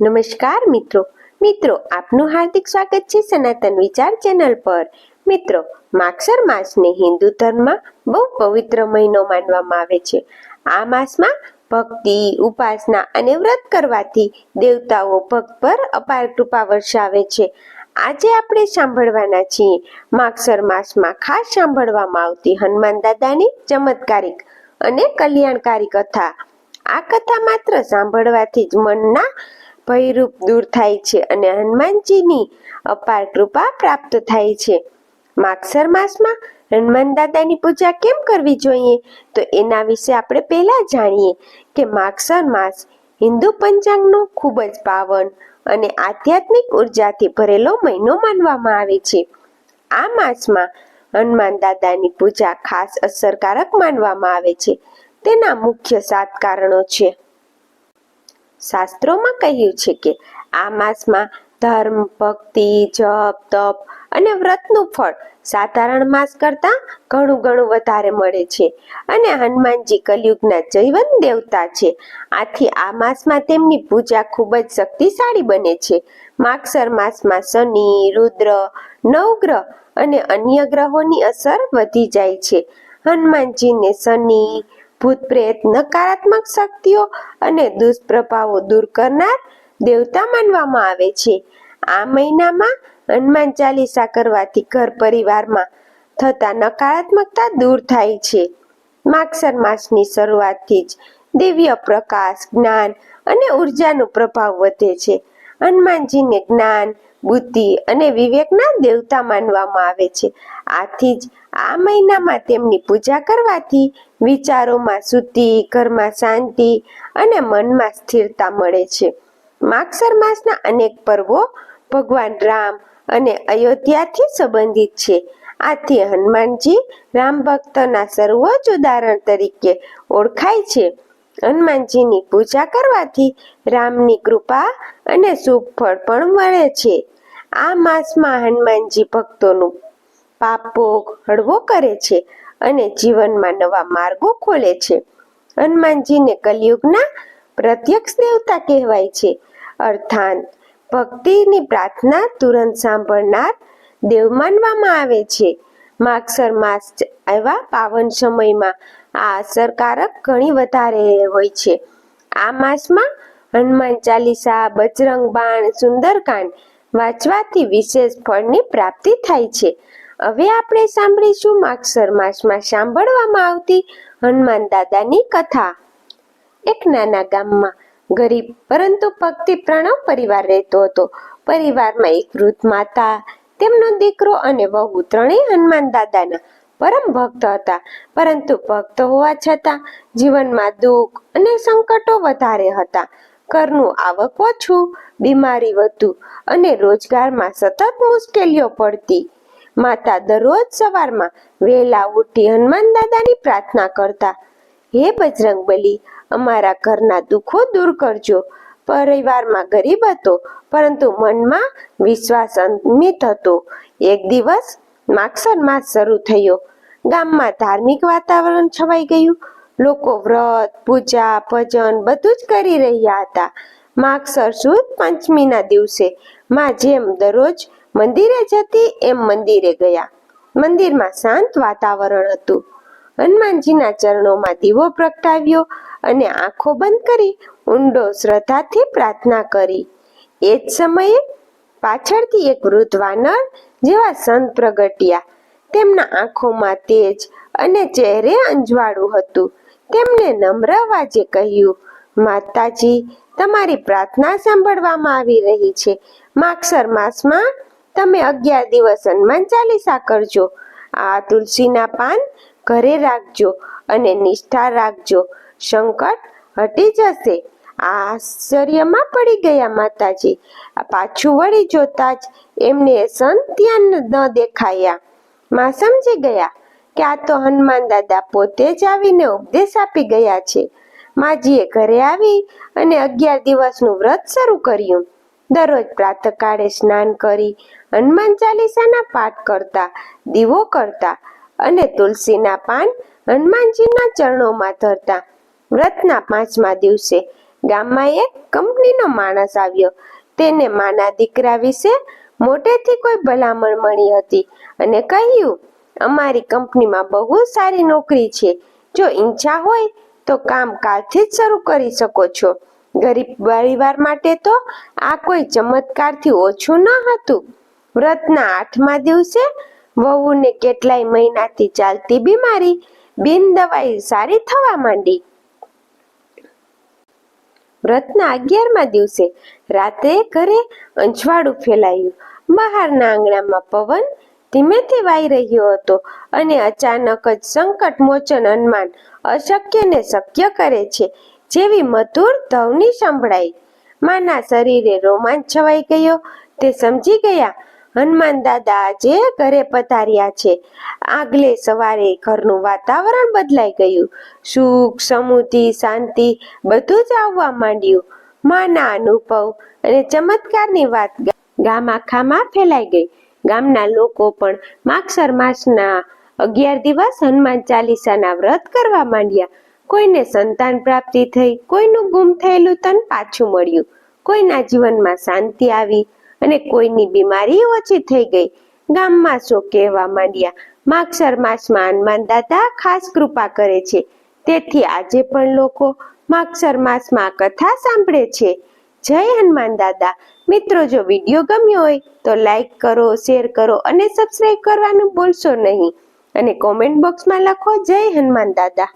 નમસ્કાર મિત્રો. મિત્રો, આપનું હાર્દિક સ્વાગત છે સનાતન વિચાર ચેનલ પર. મિત્રો, માક્ષર માસને હિન્દુ ધર્મમાં બહુ પવિત્ર મહિનો માનવામાં આવે છે. આ માસમાં ભક્તિ, ઉપાસના અને વ્રત કરવાથી દેવતાઓ ભક્ત પર અપાર કૃપા વર્ષાવે છે. આજે આપણે સાંભળવાના છીએ માગસર માસમાં ખાસ સાંભળવામાં આવતી હનુમાન દાદાની ચમત્કારિક અને કલ્યાણકારી કથા. આ કથા માત્ર સાંભળવાથી જ મનના ભયરૂપ દૂર થાય છે અને હનુમાનજીની અપાર કૃપા પ્રાપ્ત થાય છે. માગસર માસમાં હનુમાન દાદાની પૂજા કેમ કરવી જોઈએ? તો એના વિશે આપણે પહેલા જાણીએ કે માગસર માસ હિન્દુ પંચાંગનો ખૂબ જ પાવન અને આધ્યાત્મિક ઉર્જાથી ભરેલો મહિનો માનવામાં આવે છે. આ માસમાં હનુમાન દાદાની પૂજા ખાસ અસરકારક માનવામાં આવે છે. તેના મુખ્ય સાત કારણો છે. શાસ્ત્રોમાં કહ્યું છે કે આ માસમાં ધર્મ, ભક્તિ, જપ, તપ અને વ્રતનું ફળ સાધારણ માસ કરતાં ઘણું ઘણું વધારે મળે છે. અને હનુમાનજી કલયુગના જૈવન દેવતા છે. આથી આ માસમાં તેમની પૂજા ખૂબ જ શક્તિશાળી બને છે. માગસર માસમાં શનિ, રુદ્ર, નવગ્રહ અને અન્ય ગ્રહોની અસર વધી જાય છે. હનુમાનજીને શનિ ભૂત પ્રેત, નકારાત્મક શક્તિઓ અને દુષ્પ્રભાવો દૂર કરનાર દેવતા માનવામાં આવે છે. આ મહિનામાં હનુમાન ચાલીસા કરવાથી ઘર પરિવારમાં થતા નકારાત્મકતા દૂર થાય છે. માગસર માસની શરૂઆતથી જ દિવ્ય પ્રકાશ, જ્ઞાન અને ઉર્જાનો પ્રભાવ વધે છે. હનુમાનજીને જ્ઞાન, બુદ્ધિ અને વિવેકના દેવતા માનવામાં આવે છે. આથી જ આ મહિનામાં તેમની પૂજા કરવાથી વિચારોમાં શુદ્ધિ, ઘરમાં શાંતિ અને મનમાં સ્થિરતા મળે છે. માગસર માસના અનેક પર્વો ભગવાન રામ અને અયોધ્યાથી સંબંધિત છે. આથી હનુમાનજી રામ ભક્તના સર્વોચ્ચ ઉદાહરણ તરીકે ઓળખાય છે. હનુમાનજીની પૂજા કરવાથી રામની કૃપા અને શુભ ફળ પણ મળે છે. આ માસમાં હનુમાનજી ભક્તોનું પાપભોગ હળવો કરે છે અને જીવનમાં નવા માર્ગો ખોલે છે. હનુમાનજીને કલયુગના પ્રત્યક્ષ દેવતા કહેવાય છે. અર્થાત, ભક્તિની પ્રાર્થના તુરંત સાંભળનાર દેવ માનવામાં આવે છે. માગસર માસ એવા પાવન સમયમાં આ અસરકારક ઘણી વધારે હોય છે. આ માસમાં હનુમાન ચાલીસા, બજરંગ બાણ, સુંદરકાંડ વાંચવાથી વિશેષ ફળની પ્રાપ્તિ થાય છે. હવે આપણે સાંભળીશું માક્ષર માસમાં સાંભળવામાં આવતી હનુમાન દાદાની કથા. એક નાના ગામમાં ગરીબ પરંતુ ભક્તિ પ્રણવ પરિવાર રહેતો હતો. પરિવારમાં એક વૃદ્ધ માતા, તેમનો દીકરો અને વહુ ત્રણેય હનુમાન દાદાના પરમ ભક્ત હતા. પરંતુ ભક્ત હોવા છતાં જીવનમાં દુઃખ અને સંકટો વધારે હતા. ઘરનું આવક ઓછું, બીમારી વધુ અને રોજગારમાં સતત મુશ્કેલીઓ પડતી. માતા દરરોજ સવારમાં વહેલા ઉઠી હનુમાન દાદાની પ્રાર્થના કરતા, હે બજરંગ બલી, અમારા ઘરના દુઃખો દૂર કરજો. પરિવારમાં ગરીબ હતો, પરંતુ મનમાં વિશ્વાસ અમિત હતો. એક દિવસ માગસર માસ શરૂ થયો. ગામમાં ધાર્મિક વાતાવરણ છવાઈ ગયું. લોકો વ્રત, પૂજા, ભજન બધું જ કરી રહ્યા હતા. માગસર સુદ પંચમીના દિવસે માં જેમ દરરોજ મંદિરે જતી એમ મંદિરે ગયા. મંદિરમાં શાંત વાતાવરણ હતું. હનુમાનજીના ચરણોમાં દીવો પ્રગટાવ્યો અને આંખો બંધ કરી ઊંડો શ્રદ્ધાથી પ્રાર્થના કરી. એ જ સમયે પાછળથી એક વૃદ્ધ વાનર જેવા સંત પ્રગટ્યા. તેમના આંખોમાં તેજ અને ચહેરે અંજવાળું હતું. તેમને નમ્ર અવાજે કહ્યું, માતાજી, તમારી પ્રાર્થના સાંભળવામાં આવી રહી છે. માગસર માસમાં તમે અગિયાર દિવસ હનુમાન ચાલીસા કરજો. આ તુલસીના પાન ઘરે રાખજો અને નિષ્ઠા રાખજો. સંકટ હટી જશે. આ આશ્ચર્યમાં પડી ગયા માતાજી. પાછું વળી જોતા જ એમને સંત ત્યાં ન દેખાયા. માં સમજી ગયા કે આ તો હનુમાન દાદા પોતે જ આવીને ઉપદેશ આપી ગયા છે. માજીએ ઘરે આવી અને અગિયાર દિવસનું વ્રત શરૂ કર્યું. દરરોજ પ્રાતકાળે સ્નાન કરી હનુમાન ચાલીસાના પાઠ કરતા, દીવો કરતા અને તુલસીના પાન હનુમાનજીના ચરણોમાં ધરતા. વ્રતના પાંચમા દિવસે ગામમાં એક કંપનીનો માણસ આવ્યો. તેને માના દીકરા વિશે મોટેથી કોઈ ભલામણ મળી હતી અને કહ્યું, અમારી કંપનીમાં બહુ સારી નોકરી છે. જો ઈચ્છા હોય તો કામ કાલથી જ શરૂ કરી શકો છો. ગરીબ પરિવાર માટે તો આ કોઈ ચમત્કારથી ઓછું ન હતું. વ્રતના આઠમા દિવસે વહુને કેટલાય મહિનાથી ચાલતી બીમારી બિન દવાઈ સારી થવા માંડી. વ્રતના અગિયારમા દિવસે રાત્રે ઘરે અંજવાળું ફેલાયું. બહારના આંગણામાં પવન ધીમેથી વાઈ રહ્યો હતો અને અચાનક જ સંકટ મોચન હનુમાન અશક્યને શક્ય કરે છે જેવી મધુર ધવની સંભળાઈ. માના શરીરે રોમાંચ છવાઈ ગયો. તે સમજી ગયા, હનુમાન દાદા આજે ઘરે પધાર્યા છે. આગલે સવારે ઘરનું વાતાવરણ બદલાઈ ગયું. સુખ, સમૃદ્ધિ, શાંતિ બધું જ આવવા માંડ્યું. માના અનુભવ અને ચમત્કારની વાત ગામ આખામાં ફેલાઈ ગઈ. ગામના લોકો પણ માક્ષર માસના અગિયાર દિવસ હનુમાન ચાલીસાના વ્રત કરવા માંડ્યા. કોઈને સંતાન પ્રાપ્તિ થઈ, કોઈનું ગુમ થયેલું તન પાછું મળ્યું. કોઈના જીવનમાં શાંતિ આવી અને કોઈની બીમારી ઓછી થઈ ગઈ. ગામમાં શો કહેવા માંડ્યા. માક્ષર માસમાં હનુમાન દાદા ખાસ કૃપા કરે છે. તેથી આજે પણ લોકો માક્ષર માસમાં કથા સાંભળે છે. જય હનુમાન દાદા. મિત્રો, જો વીડિયો ગમ્યો હોય તો લાઈક કરો શેર કરો અને સબસ્ક્રાઈબ કરવાનું ભૂલશો નહીં. અને કોમેન્ટ બોક્સમાં લખો જય હનુમાન દાદા.